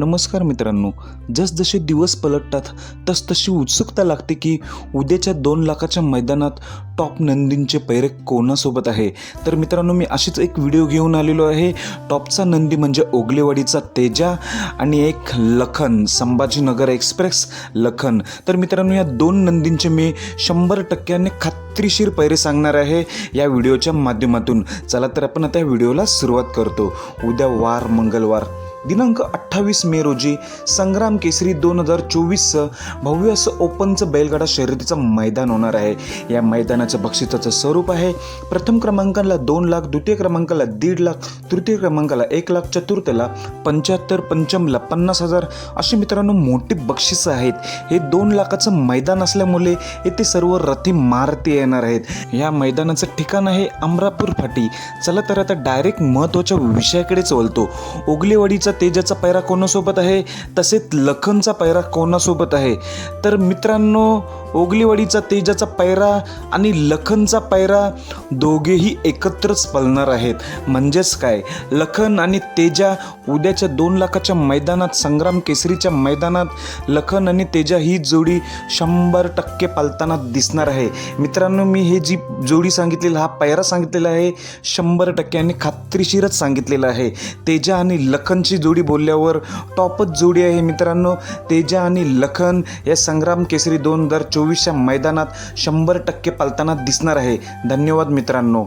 नमस्कार मित्रांनो जसजसे दिवस पलटतात तसतशी उत्सुकता लागते की उद्याच्या दोन लाखाच्या मैदानात टॉप नंदींचे पैरे कोणासोबत आहे? तर मित्रांनो मी अशीच एक व्हिडिओ घेऊन आलेलो आहे. टॉपचा नंदी म्हणजे ओगलेवाडीचा तेजा आणि एक लखन संभाजीनगर एक्सप्रेस लखन. तर मित्रांनो या दोन नंदींचे मी शंभर टक्क्याने खात्रीशीर पैरे सांगणार आहे या व्हिडिओच्या माध्यमातून. चला तर आपण आता या व्हिडिओला सुरुवात करतो. उद्या वार मंगळवार. दिनांक अठ्ठावीस मे रोजी संग्राम केसरी दोन हजार चोवीसचं भव्य असं ओपनचं बैलगाडा शर्यतीचं मैदान होणार आहे. या मैदानाचं बक्षिसाचं स्वरूप आहे. प्रथम क्रमांकाला दोन लाख द्वितीय क्रमांकाला दीड लाख तृतीय क्रमांकाला एक लाख चतुर्थला पंच्याहत्तर पंचमला पन्नास हजार अशी मित्रांनो मोठी बक्षिसं आहेत. हे दोन लाखाचं मैदान असल्यामुळे येथे सर्व रथी मारती येणार आहेत. या मैदानाचं ठिकाण आहे अमरापूर फाटी. चला तर आता डायरेक्ट महत्त्वाच्या विषयाकडेच वळतो ओगलेवाडीचा तेजाचा पैरा कोणासोबत आहे? तसेच लखनचा पैरा कोणासोबत आहे? तर मित्रांनो ओगलीवाडीचा तेजाचा पैरा आणि लखनचा पैरा दोघेही एकत्रच पळणार आहेत. म्हणजेच काय? लखन आणि तेजा उद्याच्या दोन लाखाच्या मैदानात संग्राम केसरीच्या मैदानात लखन आणि तेजा ही जोडी शंभर टक्के पालताना दिसणार आहे. मित्रांनो मी हे जी जोडी सांगितलेला हा पैरा सांगितलेला आहे शंभर टक्के आणि खात्रीशीरच सांगितलेला आहे. तेजा आणि लखनची जोडी बोलल्यावर टॉपच जोडी आहे मित्रांनो. तेजा आणि लखन या संग्राम केसरी दोन हजार चोवीसच्या मैदानात शंभर टक्के पालताना दिसणार आहे. धन्यवाद मित्रांनो.